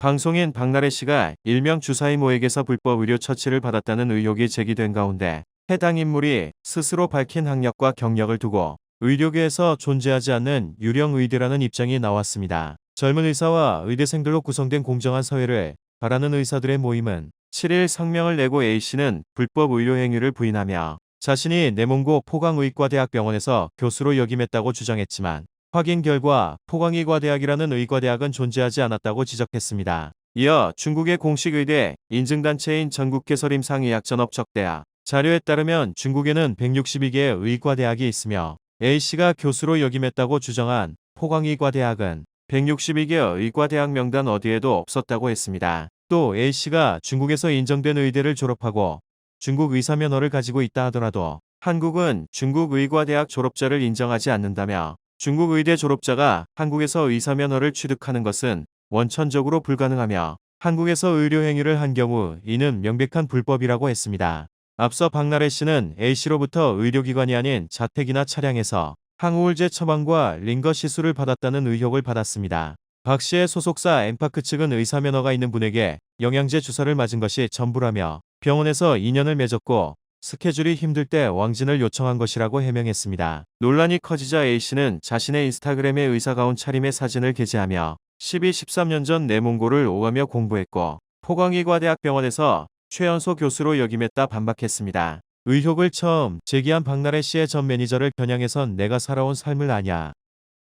방송인 박나래 씨가 일명 주사위 모에게서 불법 의료 처치를 받았다는 의혹이 제기된 가운데 해당 인물이 스스로 밝힌 학력과 경력을 두고 의료계에서 존재하지 않는 유령 의대라는 입장이 나왔습니다. 젊은 의사와 의대생들로 구성된 공정한 사회를 바라는 의사들의 모임은 7일 성명을 내고 A씨는 불법 의료 행위를 부인하며 자신이 내몽고 포강의과대학병원에서 교수로 역임했다고 주장했지만 확인 결과 포강의과대학이라는 의과대학은 존재하지 않았다고 지적했습니다. 이어 중국의 공식 의대 인증단체인 전국개설임상의학전업적대학 자료에 따르면 중국에는 162개의 의과대학이 있으며 A씨가 교수로 역임했다고 주장한 포강의과대학은 162개 의과대학 명단 어디에도 없었다고 했습니다. 또 A씨가 중국에서 인정된 의대를 졸업하고 중국 의사 면허를 가지고 있다 하더라도 한국은 중국 의과대학 졸업자를 인정하지 않는다며 중국 의대 졸업자가 한국에서 의사 면허를 취득하는 것은 원천적으로 불가능하며 한국에서 의료 행위를 한 경우 이는 명백한 불법이라고 했습니다. 앞서 박나래 씨는 A씨로부터 의료기관이 아닌 자택이나 차량에서 항우울제 처방과 링거 시술을 받았다는 의혹을 받았습니다. 박 씨의 소속사 엠파크 측은 의사 면허가 있는 분에게 영양제 주사를 맞은 것이 전부라며 병원에서 인연을 맺었고 스케줄이 힘들 때 왕진을 요청한 것이라고 해명했습니다. 논란이 커지자 A씨는 자신의 인스타그램에 의사가운 차림의 사진을 게재하며 12-13년 전 내몽고를 오가며 공부했고 포광의과대학병원에서 최연소 교수로 역임했다 반박했습니다. 의혹을 처음 제기한 박나래 씨의 전 매니저를 겨냥해선 내가 살아온 삶을 아냐.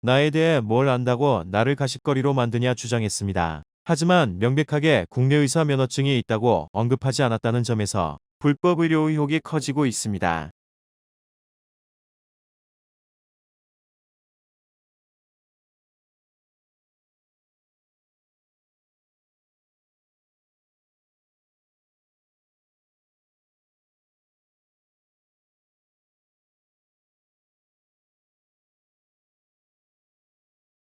나에 대해 뭘 안다고 나를 가십거리로 만드냐 주장했습니다. 하지만 명백하게 국내 의사 면허증이 있다고 언급하지 않았다는 점에서 불법 의료 의혹이 커지고 있습니다.